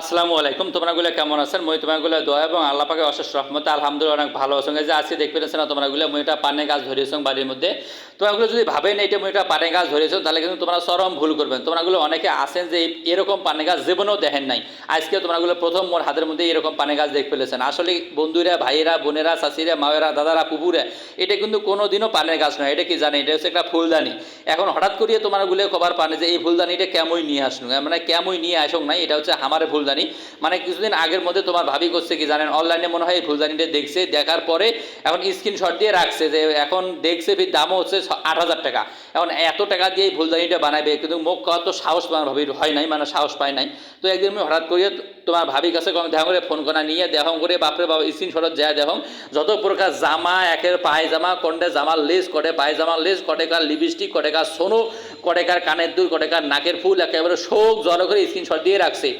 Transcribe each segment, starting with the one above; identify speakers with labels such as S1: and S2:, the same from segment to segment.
S1: আসসালামু আলাইকুম, তোমরাগুলো কেমন আছেন? মই তোমাগুলো দোয়া এবং আল্লাহ পাকে অশেষ রহমতে আলহামদুলিল্লাহ অনেক ভালো এই যে আজকে দেখতে না তোমরাগুলো? মই এটা পানে গাছ ধরিয়েছেন বাড়ির মধ্যে। তোমরাগুলো যদি ভাবেন এটা মই এটা পানে গাছ ধরিয়েছো তাহলে কিন্তু তোমরা চরম ভুল করবেন। তোমরাগুলো অনেকে আছেন যে এরকম পানে গাছ জীবনেও দেখেন নাই। আজকে তোমরাগুলো প্রথম মোর হাতের মধ্যে এরকম পানে গাছ দেখে ফেলেছেন আসলে বন্ধুরা, ভাইয়েরা, বোনেরা চাষিরা মায়েরা, দাদারা পুপুরা এটা কিন্তু কোনো দিনও পানের গাছ নয়। এটা কি জানে এটা হচ্ছে একটা ফুলদানি। এখন হঠাৎ করিয়ে তোমরাগুলো খবর পানে যে এই ফুলদানিটা কেমই নিয়ে আসলো? মানে কেমই নিয়ে আসুক নাই, এটা হচ্ছে আমারে ফুলদানি মানে কিছুদিন আগের মধ্যে তোমার ভাবি করছে কি জানেন অনলাইনে মনে হয় এই ফুলদানিটা দেখছে, দেখার পরে এখন স্ক্রিনশট দিয়ে রাখছে যে এখন দেখছে এর দামও হচ্ছে আট হাজার টাকা। এখন এত টাকা দিয়ে এই ফুলদানিটা বানাবে, কিন্তু মুখ খাওয়ার তো সাহস তোমার ভাবির হয় নাই মানে সাহস পায় নাই। তো একদিন আমি হঠাৎ করিয়ে তোমার ভাবির কাছে দেখা করে ফোন করা নিয়ে দেহং করে বাপরে বাবা স্ক্রিনশটত যায় দেহং যত প্রকার জামা, একের পায়জামা কন্ডে জামার লেস কটে পায়জামার লেস কটেকার লিপস্টিক কটেকার সোনো কটেকার কানের দুল কটেকার নাকের ফুল, একেবারে শোক জড়ো করে স্ক্রিনশট দিয়ে রাখছে।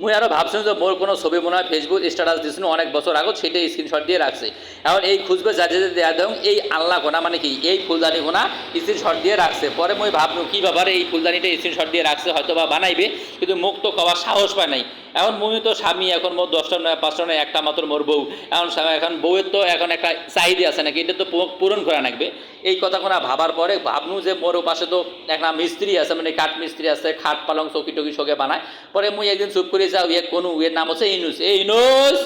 S1: মুই আরও ভাবছেন যে মোর কোনো ছবি মনে হয় ফেসবুক স্ট্যাটাস দিছিল অনেক বছর আগত সেটাই স্ক্রিনশট দিয়ে রাখছে। এখন এই খুঁজবে যা যে দেওয়া দেন এই আল্লাহ গোনা মানে কি? এই ফুলদানি গোনা স্ক্রিনশট দিয়ে রাখছে। পরে মই ভাবনু, কি ব্যাপারে এই ফুলদানিটা স্ক্রিনশট দিয়ে রাখছে হয়তো বা বানাইবে, কিন্তু মুক্ত কবার সাহস পায় নাই। এখন মুই তো স্বামী, এখন মোর দশটা নয়, পাঁচটা নয়, একটা মাত্র মোর বউ। এখন এখন বউয়ের তো এখন একটা চাহিদা আছে নাকি, এটা তো পূরণ করা লাগবে। এই কথা কোনা ভাবার পরে ভাবনু যে মোর পাশে তো একটা মিস্ত্রি আছে মানে কাঠ মিস্ত্রি আছে, খাট পালং চকি টকি সগে বানায়। পরে মুই একদিন চুপ করে যাও ইয়ে কোনো এর নাম হচ্ছে ইনুস। এই ইনুস!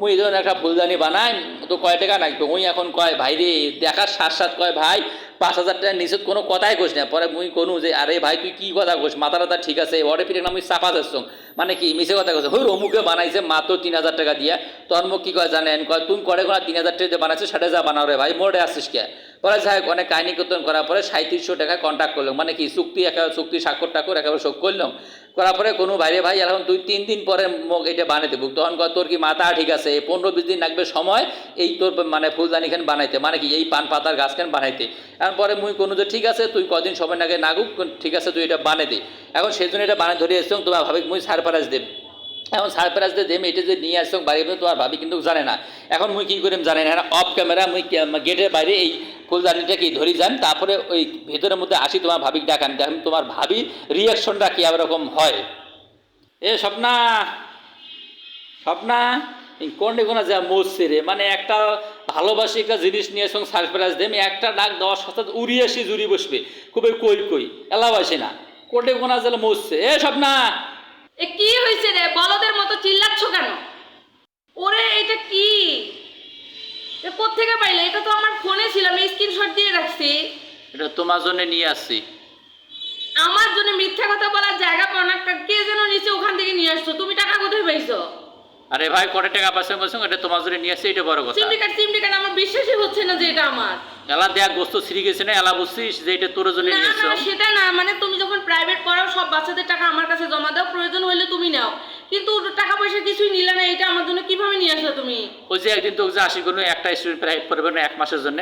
S1: মুই যখন একটা ফুলদানি বানাই, তো কয় টাকা লাগবে? ওই এখন কয়, ভাই রে, দেখার সাত সাত কয়, ভাই পাঁচ হাজার টাকা নিচে কোনো কথাই কোস না। পরে মুই কোনো যে, আরে ভাই, তুই কি কথা কোস মাথা টাথা ঠিক আছে ওরে ফিরে না মুই চাপা যাচ্ছ মানে কি মিশে কথা কোস হই অমুকে বানাইছে মাত্র তিন হাজার টাকা দিয়া। তোর মুখ কি কয় জানেন? কয়, তুমি করে কোনো তিন হাজার টাকা বানাইছে, সেটা যা বানাও রে ভাই মোড়ে আসিস কে? পরে যাই হোক, অনেক কাহিনী কীর্তন করার পরে সাঁত্রিশশো টাকা কন্ট্যাক্ট করলাম। মানে কি, চুক্তি একেবারে চুক্তি স্বাক্ষর টাক্ষর একেবারে শোক করলাম। করার পরে কোনো বাইরে ভাই এখন তুই তিন দিন পরে মোক এটা বানাইতে বুক তখন কয়, তোর কি মাথা ঠিক আছে? পনেরো বিশ দিন লাগবে সময় এই তোর মানে ফুলদানিখান বানাইতে। মানে কি, এই পান পাতার গাছখান বানাইতে। এখন পরে মুই কোনো যে, ঠিক আছে, তুই কদিন সময় নাগে নাগুক, ঠিক আছে, তুই এটা বানাই দে। এখন সেই জন্য এটা বানাই ধরে এসছো তোমার ভাবি মুই সারপ্রাইজ দেব। এখন সারপ্রাইজ দিয়ে দেম, এটা যে নিয়ে আসছো মধ্যে তোমার ভাবি কিন্তু জানে না। এখন মুই কি করিম জানে না। অফ ক্যামেরা মুই গেটের বাইরে এই ফুলদানিটা কি ধরি যান, তারপরে ওই ভেতরের মধ্যে আসি তোমার ভাবিক ডাকান দেখেন তোমার ভাবি রিয়াকশনটা কি রকম হয়। এ স্বপ্না স্বপ্না কোনটি কোনো যা মরছে রে? মানে একটা ভালোবাসি একটা জিনিস নিয়ে সঙ্গে সারপ্রাইজ দেম একটা ডাক দেওয়ার সাথে উড়ি আসি জুড়ি বসবে, খুবই কই কই এলাবাসি না। কোটে কোনা জেলে মরছে? এ স্বপ্না!
S2: এ কি হয়েছে রে? বলদের মতো চিল্লাচ্ছ কেন ওরে এটা কি এ কোত্থেকে পাইলে? এটা তো আমার ফোনে ছিল আমি স্ক্রিনশট দিয়ে রাখছি।
S1: এটা তোমার জন্য নিয়ে আসছি।
S2: আমার জন্য মিথ্যা কথা বলার জায়গা পাও না কা- যেন নিচে ওখান থেকে নিয়ে আসছো তুমি টাকা কোথায় পাইছো?
S1: আরে ভাই কটে টাকা পাইছে বলছো? এটা তোমার জন্য নিয়ে আসছি এটা বড় কথা।
S2: সিমটিকাট সিমটিকাট আমার বিশ্বাসই হচ্ছে না যে এটা আমার।
S1: এলা দেখ গোস্ত ছিঁড়ে গেছে না? এলা বুঝছিস যে এটা তোর জন্য
S2: না
S1: নিয়ে
S2: না
S1: আসছো
S2: সেটা না। মানে তুমি যখন প্রাইভেট পড়াও সব বাচ্চাদের টাকা আমার কাছে জমা দাও। প্রয়োজন হলে তুমি নাও। কিন্তু টাকা পয়সা কিছুই নিলে না এটা আমার জন্য কীভাবে নিয়ে আসলে তুমি?
S1: ওই যে একদিন তো যে আশি কোনো একটা স্টুডেন্ট প্রাইভেট পড়বে না এক মাসের জন্য।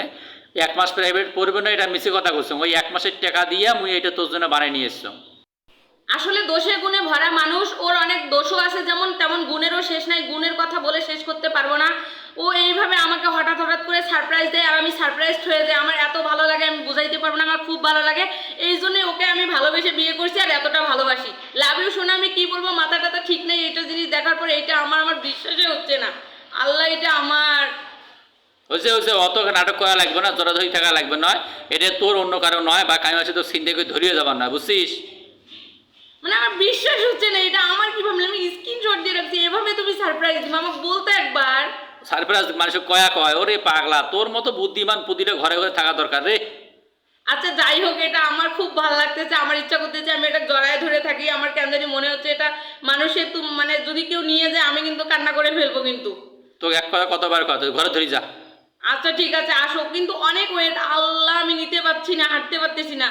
S1: এক মাস প্রাইভেট পড়বে না এটা মিছে কথা করছ ওই এক মাসের টাকা দিয়ে মুই এটা তোর জন্য বানিয়ে নিয়ে এসছো
S2: আসলে দোষে গুণে ভরা মানুষ ওর অনেক দোষও আছে যেমন তেমন গুণেরও শেষ নাই। গুণের কথা বলে শেষ করতে পারব না। ও এইভাবে আমাকে হঠাৎ হঠাৎ করে সারপ্রাইজ দেয় আর আমি সারপ্রাইজ হয়ে যাই আমার এত ভালো লাগে আমি বুঝাইতে পারব না আমার খুব ভালো লাগে। এই জন্যই ওকে আমি ভালোবেসে বিয়ে করছি আর এতটা ভালোবাসি। লাভ ইউ শোনা আমি কি বলব মাথা টাথা ঠিক নেই এইটা জিনিস দেখার পরে এটা আমার আমার বিশ্বাসই হচ্ছে না। আল্লাহ এটা আমার।
S1: হচ্ছে হচ্ছে অত নাটক করা লাগবে না জোরা ধরি থাকা লাগবে নয় এটা তোর অন্য কারও নয় বা কামি আছে তোর সিনটা করে ধরিয়ে যাবার নয় বুঝছিস?
S2: মানে আমার বিশ্বাস হচ্ছে না এটা আমার কি ভাবলাম আমি স্ক্রিনশট দিয়ে রাখছি এভাবে তুমি সারপ্রাইজ দিবে আমাকে বলতে
S1: সারপ্রাইজ মানুষের কয়া কয় ওরে পাগলা তোর মতো বুদ্ধিমান প্রতিটা ঘরে ঘরে থাকা দরকার রে।
S2: আচ্ছা যাই হোক এটা আমার খুব ভালো লাগতেছে আমার ইচ্ছা করতেছে আমি এটা জড়ায় ধরে থাকি আমার কেন জানি মনে হচ্ছে এটা মানুষের তুম মানে যদি কেউ নিয়ে যায় আমি কিন্তু কান্না করে ফেলব কিন্তু।
S1: তোকে এক কথা কতবার কথা ঘরে ধরি যা।
S2: আচ্ছা ঠিক আছে আসো কিন্তু অনেক ওয়েট আল্লাহ আমি নিতে পারছি না হাঁটতে পারতেছি না।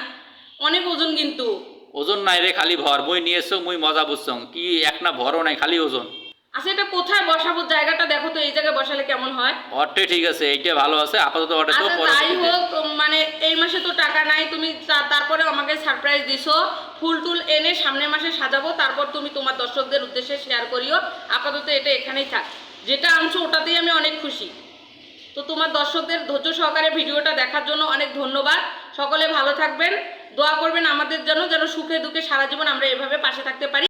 S2: অনেক ওজন কিন্তু।
S1: ওজন নাই রে খালি ভর। মুই নিয়ে এসছো মুই মজা বুঝছ। কি এক না ভরও নাই খালি ওজন।
S2: আচ্ছা এটা কোথায় বসাবো? জায়গাটা দেখো তো এই জায়গায় বসালে কেমন হয়?
S1: অটে ঠিক আছে এইটা ভালো আছে আপাতত অটে তো
S2: আচ্ছা যাই হোক মানে এই মাসে তো টাকা নাই তুমি তারপরে আমাকে সারপ্রাইজ দিছো। ফুল টুল এনে সামনের মাসে সাজাবো তারপর তুমি তোমার দর্শকদের উদ্দেশ্যে শেয়ার করিও। আপাতত এটা এখানেই থাক। যেটা আনছো ওটাতেই আমি অনেক খুশি। তো তোমার দর্শকদের ধৈর্য সহকারে ভিডিওটা দেখার জন্য অনেক ধন্যবাদ। সকলে ভালো থাকবেন। দোয়া করবেন আমাদের জন্য যেন সুখে দুঃখে সারা জীবন আমরা এভাবে পাশে থাকতে পারি।